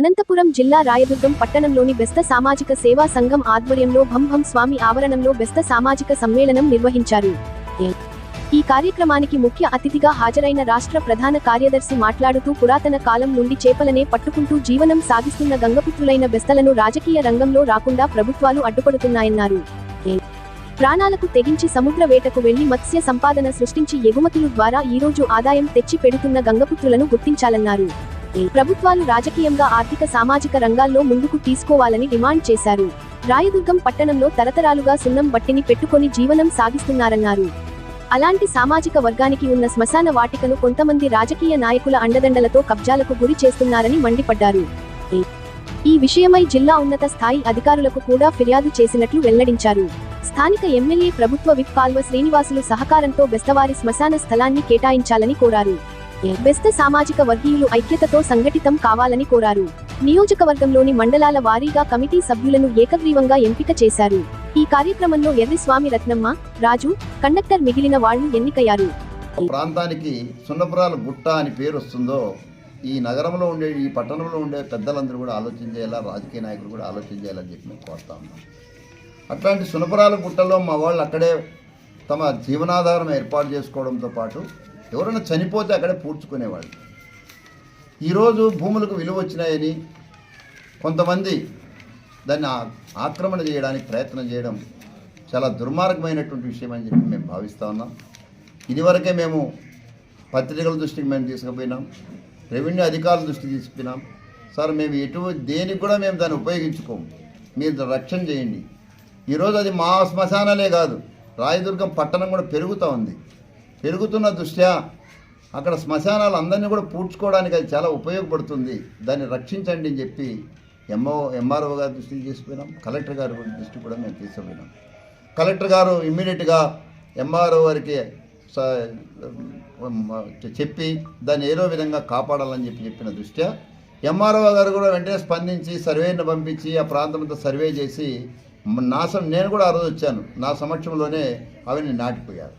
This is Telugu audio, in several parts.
అనంతపురం జిల్లా రాయదుర్గం పట్టణంలోని బెస్త సామాజిక సేవా సంఘం ఆధ్వర్యంలో భంభం స్వామి ఆవరణంలో బెస్త సామాజిక సమ్మేళనం నిర్వహించారు. ఈ కార్యక్రమానికి ముఖ్య అతిథిగా హాజరైన రాష్ట్ర ప్రధాన కార్యదర్శి మాట్లాడుతూ పురాతన కాలం నుండి చేపలనే పట్టుకుంటూ జీవనం సాగిస్తున్న గంగపుత్రులైన బెస్తలను రాజకీయ రంగంలో రాకుండా ప్రభుత్వాలు అడ్డుపడుతున్నాయన్నారు. ప్రాణాలకు తెగించి సముద్ర వేటకు వెళ్ళి మత్స్య సంపాదన సృష్టించి ఎగుమతులు ద్వారా ఈరోజు ఆదాయం తెచ్చి పెడుతున్న గంగపుత్రులను గుర్తించాలన్నారు. ప్రభుత్వాలు రాజకీయంగా ఆర్థిక సామాజిక రంగాల్లో ముందుకు తీసుకోవాలని డిమాండ్ చేశారు. రాయదుర్గం పట్టణంలో తరతరాలుగా సున్నం బట్టిని పెట్టుకొని జీవనం సాగిస్తున్నారన్నారు. అలాంటి సామాజిక వర్గానికి ఉన్న శ్మశాన వాటికను కొంతమంది రాజకీయ నాయకుల అండదండలతో కబ్జాలకు గురి చేస్తున్నారని మండిపడ్డారు. ఈ విషయమై జిల్లా ఉన్నత స్థాయి అధికారులకు కూడా ఫిర్యాదు చేసినట్లు వెల్లడించారు. స్థానిక ఎమ్మెల్యే ప్రభుత్వ విప్ పాల్వ శ్రీనివాసులు సహకారంతో బెస్తవారి శ్మశాన స్థలాన్ని కేటాయించాలని కోరారు. బెస్త సామాజిక వర్గీయులు ఐక్యతతో సంఘటితం కావాలని కోరారు. నియోజకవర్గంలోని మండలాల వారీగా కమిటీ సభ్యులను ఏకగ్రీవంగా ఎంపిక చేశారు. ఈ కార్యక్రమంలో ఎర్రిస్వామి రత్నమ్మ రాజు కండక్టర్ మిగిలిన వాళ్ళు ఎన్నికయ్యారు. ప్రాంతానికి సున్నపురాల గుట్ట అని పేరు వస్తుందో ఈ నగరంలో ఉండే ఈ పట్టణంలో ఉండే పెద్దలందరూ కూడా ఆలోచన చేయాలా రాజకీయ నాయకులు కూడా ఆలోచన చేయాలని చెప్పి మేము కోరుతా ఉన్నాం. అట్లాంటి సునపురాల గుట్టలో మా వాళ్ళు అక్కడే తమ జీవనాధారం ఏర్పాటు చేసుకోవడంతో పాటు ఎవరైనా చనిపోతే అక్కడే పూడ్చుకునేవాళ్ళు. ఈరోజు భూములకు విలువ వచ్చినాయని కొంతమంది దాన్ని ఆక్రమణ చేయడానికి ప్రయత్నం చేయడం చాలా దుర్మార్గమైనటువంటి విషయం అని చెప్పి మేము భావిస్తూ ఉన్నాం. ఇదివరకే మేము పత్రికల దృష్టికి మేము తీసుకుపోయినాం రెవెన్యూ అధికారుల దృష్టికి తీసుకుపోయినాం. సార్ మేము ఎటువంటి దేనికి కూడా మేము దాన్ని ఉపయోగించుకోము. మీరు రక్షణ చేయండి. ఈరోజు అది మా శ్మశానాలే కాదు రాయదుర్గం పట్టణం కూడా పెరుగుతూ ఉంది. పెరుగుతున్న దృష్ట్యా అక్కడ శ్మశానాలు అందరినీ కూడా పూడ్చుకోవడానికి అది చాలా ఉపయోగపడుతుంది. దాన్ని రక్షించండి అని చెప్పి ఎంఓ ఎంఆర్ఓ గారి దృష్టికి తీసుకుపోయినాం. కలెక్టర్ గారి దృష్టి కూడా మేము తీసుకుపోయినాం. కలెక్టర్ గారు ఇమ్మీడియట్గా ఎంఆర్ఓ వారికి చెప్పి దాన్ని ఏదో విధంగా కాపాడాలని చెప్పి చెప్పిన దృష్ట్యా ఎంఆర్ఓ గారు కూడా వెంటనే స్పందించి సర్వేని పంపించి ఆ ప్రాంతం సర్వే చేసి నాశం నా నేను కూడా ఆ రోజు వచ్చాను. నా సమక్షంలోనే అవన్నీ నాటిపోయారు.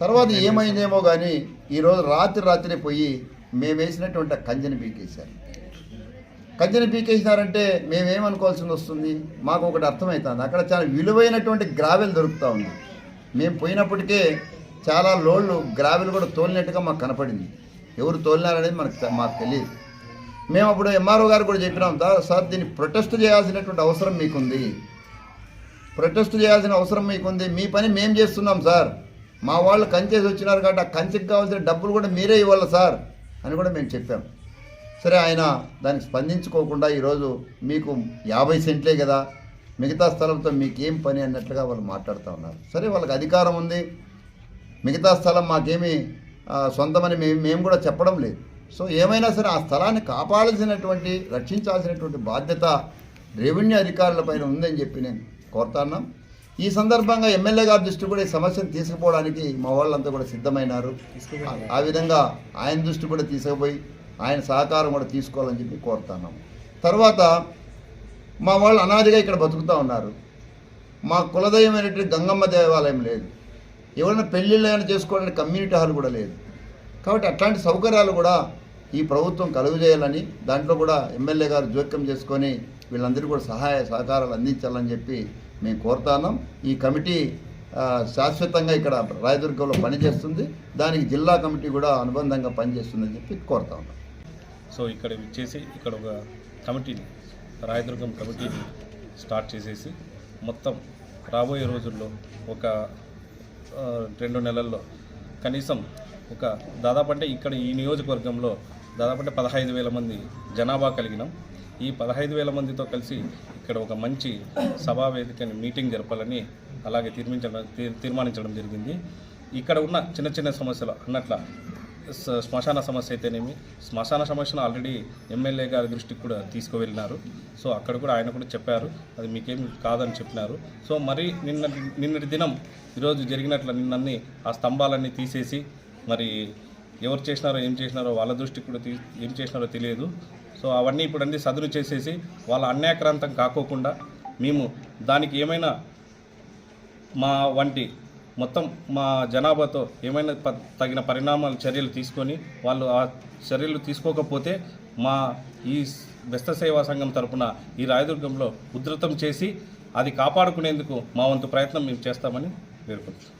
తర్వాత ఏమైందేమో కానీ ఈరోజు రాత్రి రాత్రి పోయి మేము వేసినటువంటి ఆ కంచెని పీకేశారు. కంచెని పీకేసినారంటే మేమేమనుకోవాల్సి వస్తుంది? మాకు ఒకటి అర్థమవుతుంది అక్కడ చాలా విలువైనటువంటి గ్రావెల్ దొరుకుతూ ఉంది. మేము పోయినప్పటికే చాలా లోళ్ళు గ్రావెల్ కూడా తోలినట్టుగా మాకు కనపడింది. ఎవరు తోలినారనేది మనకు మాకు తెలియదు మేము అప్పుడు ఎంఆర్ఓ గారు కూడా చెప్పినాం "దా- సార్ దీన్ని ప్రొటెస్ట్ చేయాల్సినటువంటి అవసరం మీకుంది. ప్రొటెస్ట్ చేయాల్సిన అవసరం మీకుంది. మీ పని మేము చేస్తున్నాం సార్. మా వాళ్ళు కంచేసి వచ్చినారు కాబట్టి ఆ కంచెకి కావాల్సిన డబ్బులు కూడా మీరే ఇవ్వాలి సార్? అని కూడా మేము చెప్పాం. సరే ఆయన దానికి స్పందించుకోకుండా ఈరోజు మీకు యాభై సెంట్లే కదా మిగతా స్థలంతో మీకేం పని అన్నట్లుగా వాళ్ళు మాట్లాడుతూ ఉన్నారు. సరే వాళ్ళకి అధికారం ఉంది. మిగతా స్థలం మాకేమీ సొంతమని మేము మేము కూడా చెప్పడం లేదు. సో ఏమైనా సరే ఆ స్థలాన్ని కాపాడాల్సినటువంటి రక్షించాల్సినటువంటి బాధ్యత రెవెన్యూ అధికారులపైన ఉందని చెప్పి నేను కోరుతాన్నాం ఈ సందర్భంగా ఎమ్మెల్యే గారి దృష్టి కూడా ఈ సమస్యను తీసుకుపోవడానికి మా వాళ్ళంతా కూడా సిద్ధమైనారు. ఆ- విధంగా ఆయన దృష్టి కూడా తీసుకుపోయి ఆయన సహకారం కూడా తీసుకోవాలని చెప్పి కోరుతున్నాం. తర్వాత మా వాళ్ళు అనాదిగా ఇక్కడ బతుకుతూ ఉన్నారు. మా కులదైవమైనటువంటి గంగమ్మ దేవాలయం లేదు. ఎవరైనా పెళ్ళిళ్ళు ఏమైనా చేసుకోవడానికి కమ్యూనిటీ హాల్ కూడా లేదు. కాబట్టి అట్లాంటి సౌకర్యాలు కూడా ఈ ప్రభుత్వం కలుగు చేయాలని దాంట్లో కూడా ఎమ్మెల్యే గారు జోక్యం చేసుకొని వీళ్ళందరూ కూడా సహాయ సహకారాలు అందించాలని చెప్పి మేము కోరుతాన్నాం ఈ కమిటీ శాశ్వతంగా ఇక్కడ రాయదుర్గంలో పనిచేస్తుంది. దానికి జిల్లా కమిటీ కూడా అనుబంధంగా పనిచేస్తుందని చెప్పి కోరుతా ఉన్నాం. సో ఇక్కడ ఇచ్చేసి ఇక్కడ ఒక కమిటీని రాయదుర్గం కమిటీని స్టార్ట్ చేసేసి మొత్తం రాబోయే రోజుల్లో ఒక రెండు నెలల్లో కనీసం ఒక దాదాపు అంటే ఇక్కడ ఈ నియోజకవర్గంలో దాదాపు అంటే పదహైదు వేల మంది జనాభా కలిగినాం. ఈ పదహైదు వేల మందితో కలిసి ఇక్కడ ఒక మంచి సభా వేదికని మీటింగ్ జరపాలని అలాగే తీర్మించడం తీర్మానించడం జరిగింది. ఇక్కడ ఉన్న చిన్న చిన్న సమస్యలు అన్నట్ల శ్మశాన సమస్య అయితేనేమి శ్మశాన సమస్యను ఆల్రెడీ ఎమ్మెల్యే గారి దృష్టికి కూడా తీసుకువెళ్ళినారు. సో అక్కడ కూడా ఆయన కూడా చెప్పారు అది మీకేం కాదని చెప్పినారు. సో మరి నిన్న నిన్నటి దినం ఈరోజు జరిగినట్ల నిన్నన్ని ఆ స్తంభాలన్నీ తీసేసి మరి ఎవరు చేసినారో ఏం చేసినారో వాళ్ళ దృష్టికి కూడా ఏం చేసినారో తెలియదు. సో అవన్నీ ఇప్పుడు అన్ని సదును చేసేసి వాళ్ళ అన్యాక్రాంతం కాకోకుండా మేము దానికి ఏమైనా మా వంటి మొత్తం మా జనాభాతో ఏమైనా తగిన పరిణామాలు చర్యలు తీసుకొని వాళ్ళు ఆ చర్యలు తీసుకోకపోతే మా ఈ స్- బెస్త సేవా సంఘం తరపున ఈ రాయదుర్గంలో ఉధృతం చేసి అది కాపాడుకునేందుకు మా వంతు ప్రయత్నం మేము చేస్తామని పేర్కొంటున్నాం.